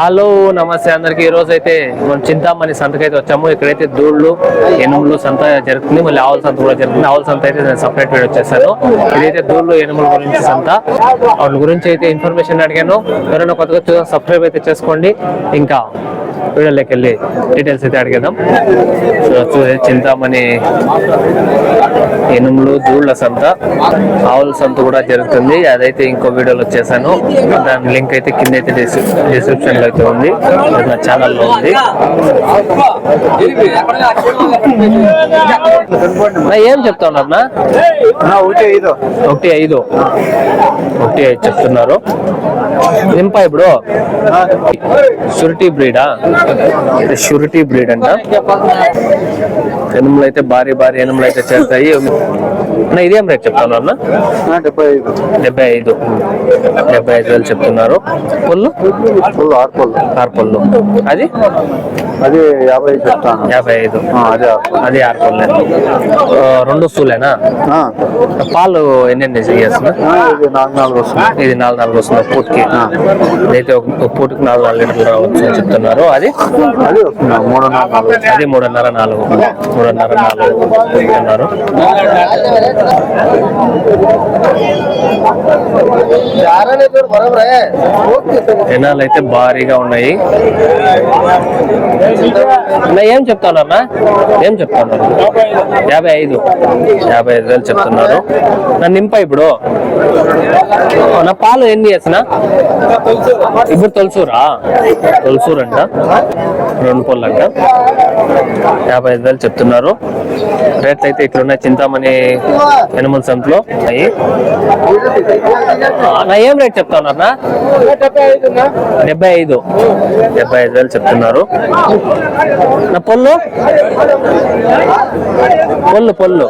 Hello నమస్తే అందరికి. ఈ రోజు అయితే మనం చింతామణి సంతకి అయితే వచ్చాము. ఇక్కడైతే దూళ్ళు ఎనుములు సంత జరుగుతుంది. మళ్ళీ ఆవుల సంత కూడా జరుగుతుంది. ఆవుల సంత అయితే నేను సపరేట్ వీడియో వచ్చేసాను ఇదైతే దూళ్ళు ఎనుముల గురించి సంత. వాటి గురించి అయితే ఇన్ఫర్మేషన్ అడిగాను. ఎవరైనా కొత్తగా చూసా సబ్స్క్రైబ్ అయితే చేసుకోండి. ఇంకా వీడియోలోకి వెళ్ళి డీటెయిల్స్ అయితే అడిగేద్దాం. చూడొచ్చు చింతామణి ఎనుములు దూళ్ళ సంత. ఆవుల సంత కూడా జరుగుతుంది. అదైతే ఇంకో వీడియోలో వచ్చేసాను దాని లింక్ అయితే కింద అయితే డిస్క్రిప్షన్ లో అయితే ఉంది. నా ఛానల్లో ఉంది. ఏం చెప్తా ఉన్నారన్నా ఒకటి ఐదు. ఒకటి ఐదు. ఒకటి ఐదు చెప్తున్నారు. నింప ఇప్పుడు? షురిటీ బ్రీడా? షురిటీ బ్రీడ్ అంట. ఎనుములు అయితే భారీ భారీ ఎనుములు అయితే చేస్తాయి. అన్న ఇదేం రేట్ చెప్తాను అన్న? డెబ్బై ఐదు. డెబ్బై ఐదు. డెబ్బై ఐదు వేలు చెప్తున్నారు. పుల్లు ఫుల్ ఆరు పళ్ళు. ఆరు పుల్లు అది? అది యాభై ఐదు చెప్తాను. యాభై ఐదు. అదే ఆరు పుల్లే రెండు ఆ, పాలు ఎన్ని చేస్తున్నా ఇది నాలుగు నాలుగు వస్తుంది. ఇది నాలుగు నాలుగు వస్తుంది పూటకి. అయితే ఒక పూటకి నాలుగు నాలుగు లీటర్లు రావచ్చు అని చెప్తున్నారు. అది? అది వస్తుంది. మూడు నాలుగు. అది మూడున్నర నాలుగు. మూడున్నర నాలుగు చెప్తున్నారు జనాలు అయితే భారీగా ఉన్నాయి. అన్న ఏం చెప్తున్నారు ఏం చెప్తాను యాభై ఐదు. యాభై ఐదు వేలు చెప్తున్నారు. నా నింప ఇప్పుడు. నా పాలు ఎన్ని చేసిన? ఇప్పుడు తొలసూరా? తొలసూరు అంట రెండు పళ్ళు అంట యాభై ఐదు వేలు చెప్తున్నారు. రేట్లు అయితే ఇట్లున్నాయి చింతామణి ఎనుమల సంతలో అయ్యి నా ఏం రేట్ చెప్తున్నారు డెబ్బై ఐదు. డెబ్బై ఐదు వేలు చెప్తున్నారు. నా పొల్లు? పొల్లు పొల్లు.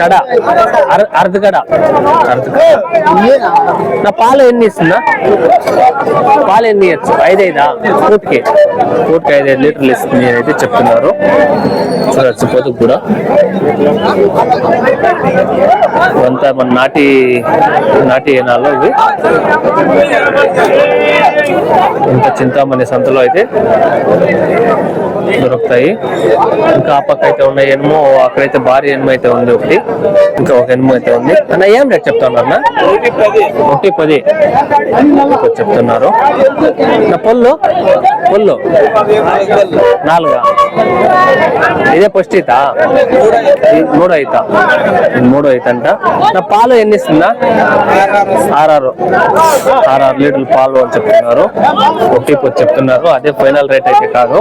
కడ. అర- అర్ధ కడ. అర్ధ నా పాలు ఎన్ని ఇస్తుందా పాలు ఎన్ని ఇవ్వచ్చు? ఐదు ఐదా పూటకి పూటకి ఐదు ఐదు లీటర్లు ఇస్తుంది అని అయితే చెప్తున్నారు. చూడొచ్చు పొదుపు కూడా. ఇవంతా మన నాటి నాటి ఏనాలు ఇవి. ఇంత చింతామణి సంతలో అయితే దొరుకుతాయి. ఇంకా ఆ పక్క అయితే ఉన్న ఎనుము అక్కడైతే భారీ ఎనుము అయితే ఉంది ఒకటి. ఇంకా ఒక ఎనుము అయితే ఉంది. అన్న ఏం రేట్ చెప్తాను అన్న? ఒకటి పది. ఒకటి చెప్తున్నారు. నా పొల్లు? పొల్లు. నాలుగా. ఇదే మూడు అయితా మూడో అయితా అయితంట నా పాలు ఎన్ని ఇస్తుందా? ఆర్ఆర్ ఆర్ఆర్ లీటర్లు పాలు అని చెప్తున్నారు. ఒకటి చెప్తున్నారు. అదే ఫైనల్ రేట్ అయితే కాదు.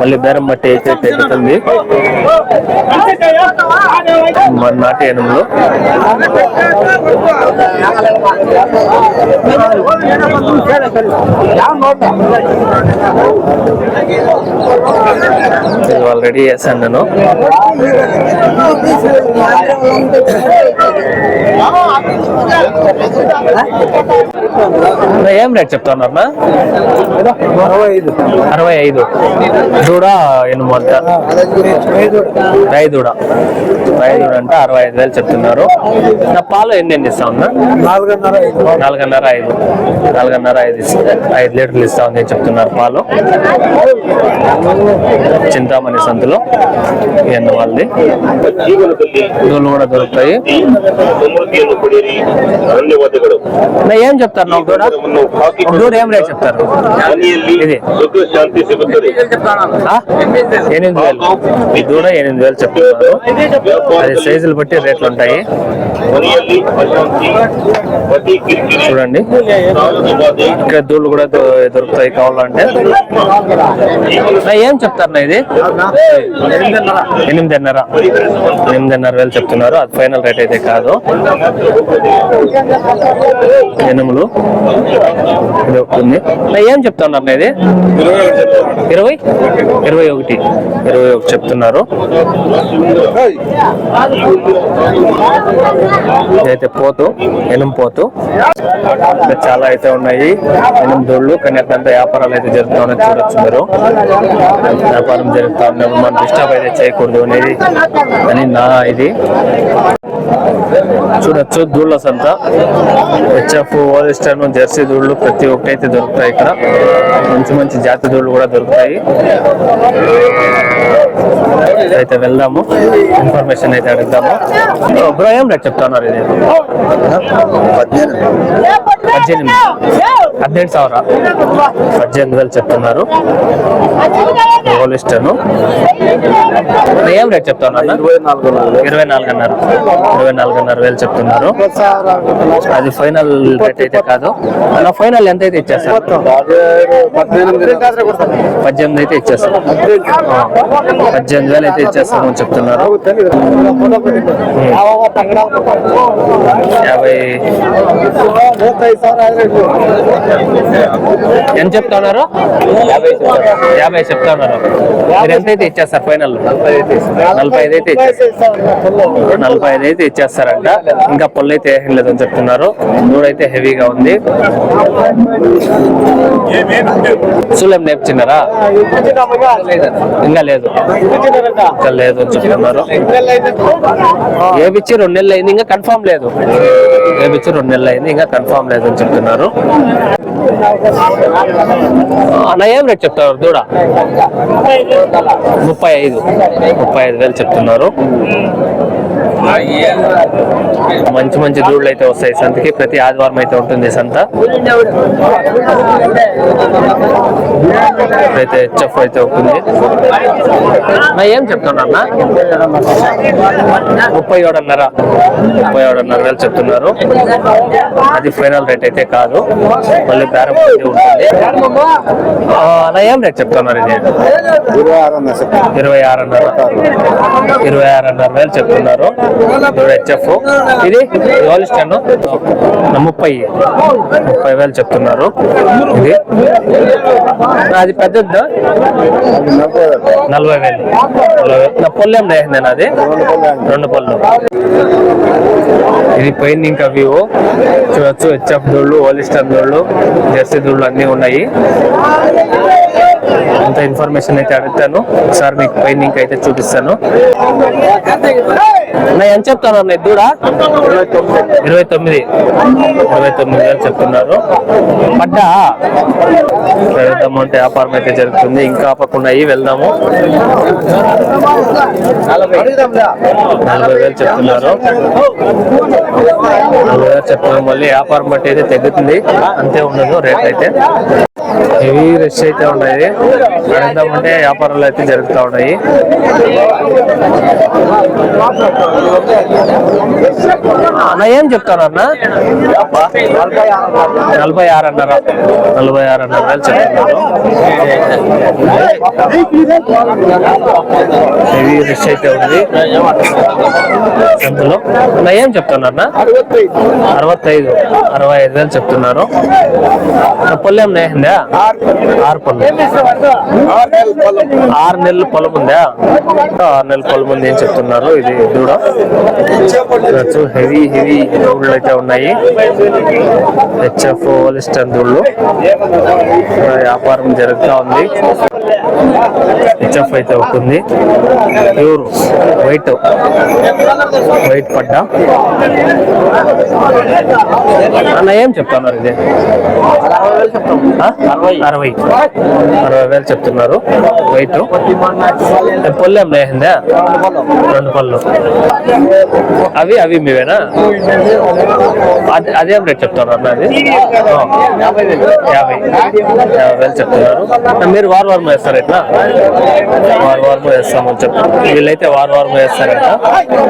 మళ్ళీ బేరం బట్టి అయితే తగ్గుతుంది మన నాటి ఎనుములు వాళ్ళు రెడీ చేశాను. నేను ఏం రేట్ చెప్తున్నారు అరవై ఐదు అరవై ఐదు. దూడ ఎనుము అంట రైదూడ. రైదూడ అంటే అరవై ఐదు వేలు చెప్తున్నారు. నా పాలు ఎన్ని ఎన్ని ఇస్తా ఉన్నా నాలుగున్నర ఐదు. నాలుగున్నర ఐదు. నాలుగున్నర ఐదు ఐదు లీటర్లు ఇస్తా ఉంది చెప్తున్నారు పాలు. చింతామణి సంతలో ఎన్న వాళ్ళది. దూళ్ళు కూడా దొరుకుతాయి. ఏం చెప్తారు నాకు కూడా దూడ ఏం రేట్ చెప్తారు. ఇది. ఎనిమిది వేలు. ఈ దూడ ఎనిమిది వేలు చెప్తున్నారు. అది సైజులు బట్టి రేట్లు ఉంటాయి. చూడండి. ఇక్కడ దూళ్ళు కూడా దొరుకుతాయి కావాలంటే. ఏం చెప్తారు ఇది? ఎనిమిదిన్నర. ఎనిమిదిన్నర వేలు చెప్తున్నారు. అది ఫైనల్ రేట్ అయితే కాదు. ఎనుములు ఇది ఏం చెప్తున్నారు ఇది? ఇరవై? ఇరవై ఒకటి. ఇరవై ఒకటి చెప్తున్నారు. అయితే పోతూ ఎనుము పోతూ. చాలా వ్యాపారాలు అయితే ఉన్నాయి. ఎనుము దోళ్ళు కానీ అట్లంతా వ్యాపారాలు అయితే జరుగుతూ ఉన్నాయి చూడొచ్చు మీరు. వ్యాపారం జరుగుతూ ఉన్నాయి మనం డిస్టర్బ్ అయితే చేయకూడదు అనేది. అని నా ఇది. చూడొచ్చు దూళ్ళ సంత. హెచ్ఎఫ్ ఓలిస్టర్న్ జెర్సీ దూళ్ళు ప్రతి ఒక్కటి అయితే దొరుకుతాయి ఇక్కడ. మంచి మంచి జాతి దూళ్ళు కూడా దొరుకుతాయి. అయితే వెళ్దాము. ఇన్ఫర్మేషన్ అయితే అడుగుదాము. బ్రో ఏం రేట్ చెప్తున్నారు ఇది. పద్దెనిమిది. హదినెండు ಸಾವಿರ పద్దెనిమిది వేలు చెప్తున్నారు ఓలిస్టర్ను ఏం రేట్ చెప్తున్నారు ఇరవై నాలుగు నాలుగు ఇరవై నాలుగున్నర ఇరవై నాలుగున్నర వేలు చెప్తున్నారు అది ఫైనల్ రేట్ అయితే కాదు అలా ఫైనల్ ఎంత అయితే ఇచ్చేస్తారు పద్దెనిమిది పద్దెనిమిది అయితే ఇచ్చేస్తారు ఆ, పద్దెనిమిది వేలు అయితే ఇచ్చేస్తామని చెప్తున్నారు యాభై ఎంత చెప్తున్నారు? యాభై చెప్తున్నారు. మీరు ఎంత అయితే ఇచ్చేస్తారు ఫైనల్? నలభై ఐదు అయితే ఇచ్చేస్తారు. నలభై ఐదు అయితే ఇచ్చేస్తారంట. ఇంకా పొల్లు అయితే ఏం లేదని చెప్తున్నారు. దూడైతే హెవీగా ఉంది. సులేం నేర్చున్నారా? ఇంకా లేదు. ఇంకా లేదు అని చెప్తున్నారు. ఏపిచ్చి రెండు నెలలు అయింది? ఇంకా కన్ఫర్మ్ లేదు. ఏపిచ్చి రెండు నెలలు అయింది ఇంకా కన్ఫామ్ లేదని చెప్తున్నారు. అన్న ఏం రేట్ చెప్తారు? దూడ? ముప్పై ఐదు. ముప్పై ఐదు వేలు చెప్తున్నారు. మంచి మంచి దూడలు అయితే వస్తాయి సంతకి. ప్రతి ఆదివారం అయితే ఉంటుంది సంత. అయితే హెచ్ఎఫ్ అయితే ఉంటుంది ఏం చెప్తున్నా ముప్పై ఏడున్నర. ముప్పై ఏడున్నర వేలు చెప్తున్నారు. అది ఫైనల్ రేట్ అయితే కాదు. మళ్ళీ బేరం ఉంటుంది. నా ఏం రేట్ చెప్తున్నారు ఇది? ఇరవై ఆరున్నర ఇరవై ఆరున్నర. వేలు చెప్తున్నారు. హెచ్ఎఫ్ ఇది ఓలిస్టన్ ముప్పై. ముప్పై వేలు చెప్తున్నారు. ఇది. అది పెద్దది. నలభై వేలు. నలభై నా పొల్లు నేను అది రెండు పళ్ళు. ఇది పైన ఇంకా వ్యూ చూడొచ్చు హెచ్ఎఫ్ దోళ్ళు హోలిస్టర్ దోళ్ళు జెర్సీ దోళ్ళు అన్నీ ఉన్నాయి. అంత ఇన్ఫర్మేషన్ అయితే అడుగుతాను. ఒకసారి మీకు పెయింటింగ్ అయితే చూపిస్తాను. నేను ఎంత చెప్తాను అన్న దూడా ఇరవై తొమ్మిది. ఇరవై తొమ్మిది వేలు చెప్తున్నారు. పడ్డా? వెళ్దాము అంటే వ్యాపారం అయితే జరుగుతుంది. ఇంకా ఆపకున్నాయి వెళ్దాము. నలభై. వేలు చెప్తున్నారు. నలభై వేలు చెప్తున్నారు మళ్ళీ వ్యాపారం బట్టి అయితే తగ్గుతుంది. అంతే ఉండదు రేట్ అయితే. హెవీ రష్ అయితే ఉన్నాయి. అడుగుదామంటే వ్యాపారాలు అయితే జరుగుతూ ఉన్నాయి అన్న ఏం చెప్తాను అన్న? నలభై ఆరు అన్నారా. నలభై ఆరు అన్నారు. వేలు చెప్తున్నారు హెవీ అయితే ఉంది. అందులో. అన్న ఏం చెప్తాను అన్న? అరవత్తైదు. అరవై ఐదు వేలు చెప్తున్నారు. పొల్లు నేహిందా ఆరు పళ్ళు ఆరు నెలలు పొలం ఉందా? ఆరు నెలలు పొలం ఉంది అని చెప్తున్నారు? ఇది దూడ. చూడచ్చు హెవీ హెవీ దూడలు అయితే ఉన్నాయి. హెచ్ఎఫ్ ఓలిస్టన్ దూళ్ళు వ్యాపారం జరుగుతూ ఉంది. హెచ్ఎఫ్ అయితే అవుతుంది ప్యూర్ వైట్ వైట్ పడ్డ. అన్న ఏం చెప్తున్నారు ఇది? అరవై అరవై వేలు చెప్తున్నారు. వైట్. పళ్ళు ఏం రెండు పళ్ళు. అవి అవి మీవేనా? అదే అదేం రేట్ చెప్తారు అన్న అది? యాభై. యాభై వేలు చెప్తున్నారు. మీరు వారం వారం వేస్తారు ఎట్లా వారం వారం వేస్తామని చెప్తారు వీళ్ళైతే వారం వారం వేస్తారంట.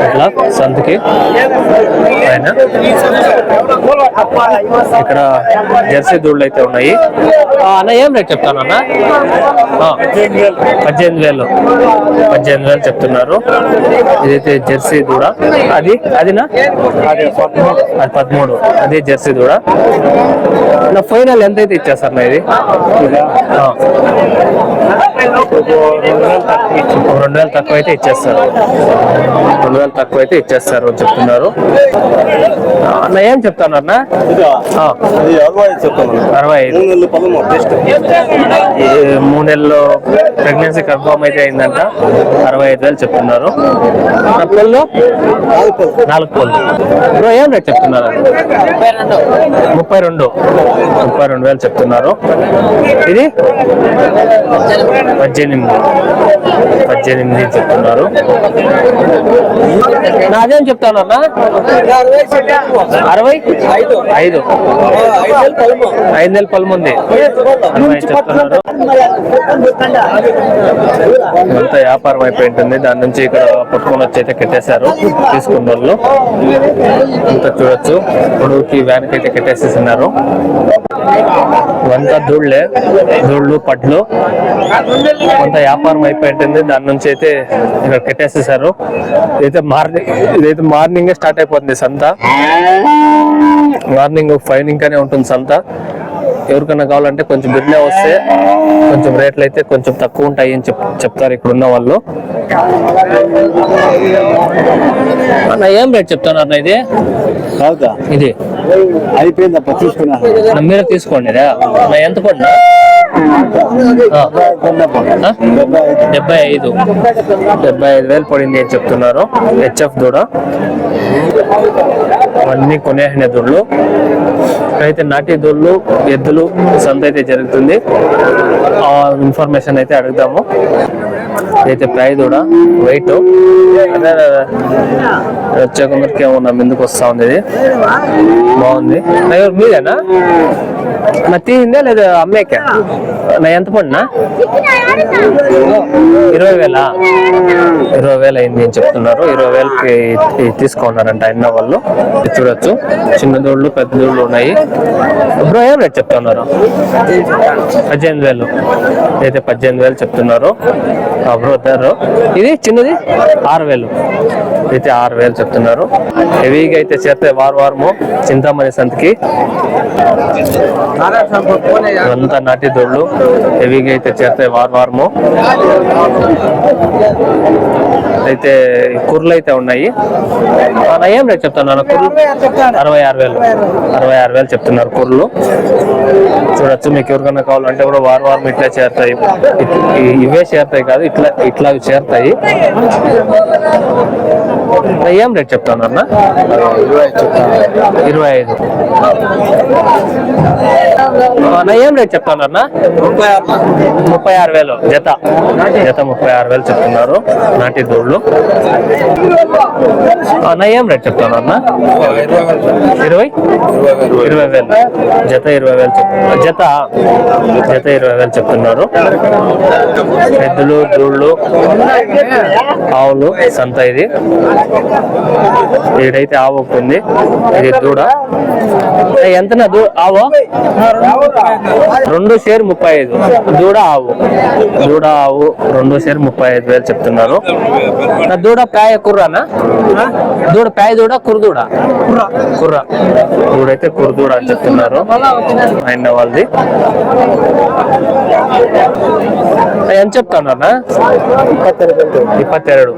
ఇట్లా సంతకి. ఆయన ఇక్కడ జెర్సీ దూళ్ళు అయితే ఉన్నాయి. అన్న ఏం రేట్ చెప్తాను అన్న పద్దెనిమిది వేలు. పద్దెనిమిది వేలు చెప్తున్నారు. ఇదైతే జెర్సీ దూడ. అది అదినా? అది పదమూడు. అది జెర్సీ దూడ. నా ఫైనల్ ఎంత అయితే ఇచ్చేస్తారు నా ఇది? రెండు వేలు తక్కువ అయితే ఇచ్చేస్తారు. రెండు వేలు తక్కువ అయితే ఇచ్చేస్తారు అని చెప్తున్నారు. అన్న ఏం చెప్తానన్నా ఆ, అది అరవై చెప్తాను ఐదు. మూడు నెలలు ప్రెగ్నెన్సీ కన్ఫర్మ్ అయితే అయిందంట. అరవై ఐదు వేలు చెప్తున్నారు? పళ్ళు నాలుగు పళ్ళు బ్రో ఏం రేట్ చెప్తున్నారు? ముప్పై రెండు. ముప్పై రెండు వేలు చెప్తున్నారు. ఇది? పద్దెనిమిది. పద్దెనిమిది చెప్తున్నారు. నాదేం చెప్తాను అన్న? అరవై? ఐదు. ఐదు నెలల పొలం ఉంది చెప్తున్నారు. అంతా వ్యాపారం అయిపోయి ఉంటుంది. దాని నుంచి ఇక్కడ పట్టుకొని వచ్చి అయితే కట్టేశారు. తీసుకున్న వాళ్ళు. అంతా చూడొచ్చు. పొడుగుకి వ్యాన్ అయితే కట్టేసేసినారు. ఇవంతా దూళ్ళే దూళ్ళు పట్లు కొంత వ్యాపారం అయిపోయింది. దాని నుంచి అయితే ఇక్కడ కట్టేసేసారు ఇదైతే మార్నింగ్ ఇదైతే మార్నింగ్ స్టార్ట్ అయిపోతుంది సంత. మార్నింగ్ ఫైవ్ ఇంకానే ఉంటుంది సంత. ఎవరికైనా కావాలంటే కొంచెం బిర్నే వస్తే కొంచెం రేట్లు అయితే కొంచెం తక్కువ ఉంటాయి అని చెప్ చెప్తారు ఇక్కడ ఉన్న వాళ్ళు. అన్న ఏం రేట్ చెప్తున్నారు అన్న ఇది? కాదా ఇది. తీసుకున్నా. అన్న మీరే తీసుకోండి. అన్న ఎంత పడినా? డెబ్బై ఐదు. డెబ్బై ఐదు వేలు పడింది అని చెప్తున్నారు. హెచ్ఎఫ్ దూడ. అవన్నీ కొనేసిన దూడలు. అయితే నాటి దూడలు ఎద్దులు సంత అయితే జరుగుతుంది. ఇన్ఫర్మేషన్ అయితే అడుగుదాము. అయితే ప్రైజ్ కూడా వెయిట్ అదే వచ్చే కొందరికి ఏమన్నా ముందుకు వస్తా ఉంది ఇది. బాగుంది. మీదేనా? నా తీసిందే లేదా అమ్మేకా నా ఎంత పడినా? ఇరవై వేల? ఇరవై వేలు అయింది అని చెప్తున్నారు. ఇరవై వేలకి తీసుకున్నారంట అన్న వాళ్ళు. చూడొచ్చు. చిన్న దూళ్ళు పెద్ద దూళ్ళు ఉన్నాయి. బ్రో ఏం రేట్ చెప్తున్నారు? పద్దెనిమిది వేలు. అయితే పద్దెనిమిది వేలు చెప్తున్నారు. బ్రో ధర ఇది చిన్నది? ఆరు వేలు అయితే ఆరు వేలు చెప్తున్నారు. హెవీగా అయితే చేస్తే వారు వారము చింతామణి సంతకి. అంతా నాటి దొడ్లు. హెవీగా అయితే చేస్తే వారు వారము. అయితే కుర్లు కుర్రలు అయితే ఉన్నాయి. ఏం రేట్ చెప్తున్నాను కుర్రలు అరవై ఆరు వేలు. అరవై ఆరు వేలు చెప్తున్నారు కుర్రలు చూడొచ్చు. మీకు ఎవరికైనా కావాలంటే కూడా వారం వారం ఇట్లా చేరుతాయి. ఇవే చేరుతాయి కాదు ఇట్లా ఇట్లా చేరుతాయి. ఏం రేట్ చెప్తాను. అన్న ఇరవై ఐదు. ఆ, నా ఏం రేట్ చెప్తాను అన్న ముప్పై ఆరు వేలు. జత. జత ముప్పై ఆరు వేలు చెప్తున్నారు. నాటి దూళ్ళు. ఆ, ఏం రేట్ చెప్తాను అన్న ఇరవై? ఇరవై వేలు. జత ఇరవై వేలు జత. జత ఇరవై వేలు చెప్తున్నారు. ఎద్దులు దూళ్ళు. ఆవులు సంత ఇది. ఇదైతే ఆవు ఉంది ఇది దూడ. ఎంతనా దూ ఆవు? రెండు షేర్ ముప్పై ఐదు. దూడ ఆవు. దూడ ఆవు రెండు షేర్ ముప్పై ఐదు వేలు చెప్తున్నారు. నా దూడ పాయ కుర్రానా? దూడ పాయ దూడ కుర్దూడ కుర్ర. దూడైతే కుర్దూడ అని చెప్తున్నారు. ఆయన వాళ్ళది. ఎంత చెప్తున్నారా ఇప్పత్తెరడు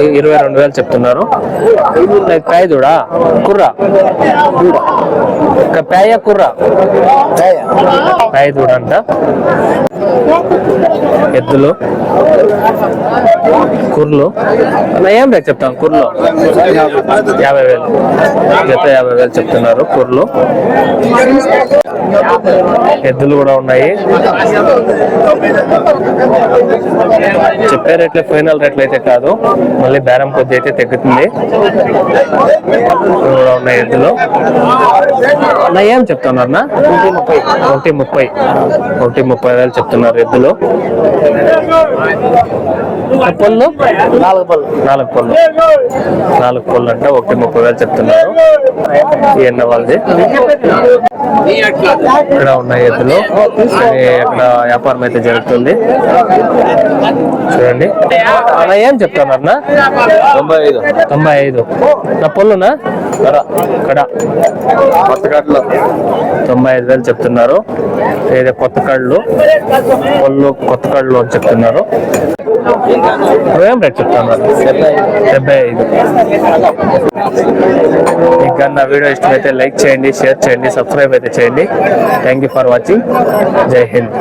ఇ- ఇరవై రెండు వేలు చెప్తున్నారు. పాయ దూడ? కుర్ర. ఇంకా పాయ కుర్ర. పాయ దూడ అంట ఎద్దులు. కుర్లు. ఏం రేట్ చెప్తాం? కుర్లు. యాభై వేలు. జత యాభై వేలు చెప్తున్నారు కుర్లు. ఎద్దులు కూడా ఉన్నాయి. చెప్పే రేట్లు ఫైనల్ రేట్లు అయితే కాదు. మళ్ళీ బేరం కొద్ది అయితే తగ్గుతుంది. కూడా ఉన్నాయి ఎద్దులు. ఏం చెప్తున్నారు అన్న? ఒకటి ముప్పై. ఒకటి ముప్పై వేలు చెప్తున్నారు ఎద్దులు. పళ్ళు. నాలుగు పళ్ళు. నాలుగు పళ్ళు. నాలుగు పళ్ళు అంటే ఒకటి ముప్పై వేలు చెప్తున్నారు. ఈ ఎన్న వాళ్ళది. ఇక్కడ ఉన్నాయి ఎద్దులు. ఇది ఇక్కడ వ్యాపారం అయితే జరుగుతుంది. చూడండి. అన్న ఏం చెప్తున్నారు అన్న? తొంభై ఐదు. తొంభై ఐదు. నా పొల్లునా కడ కొత్త కట్టలో తొంభై ఐదు వేలు చెప్తున్నారు. ఏదో కొత్త కళ్ళు? పళ్ళు కొత్త కళ్ళు అని చెప్తున్నారు. ఏం రేట్ చెప్తున్నారు డెబ్బై ఐదు. మీకు కన్నా వీడియో ఇష్టమైతే లైక్ చేయండి షేర్ చేయండి సబ్స్క్రైబ్ అయితే చేయండి. థ్యాంక్ యూ ఫర్ వాచింగ్ జై హింద్.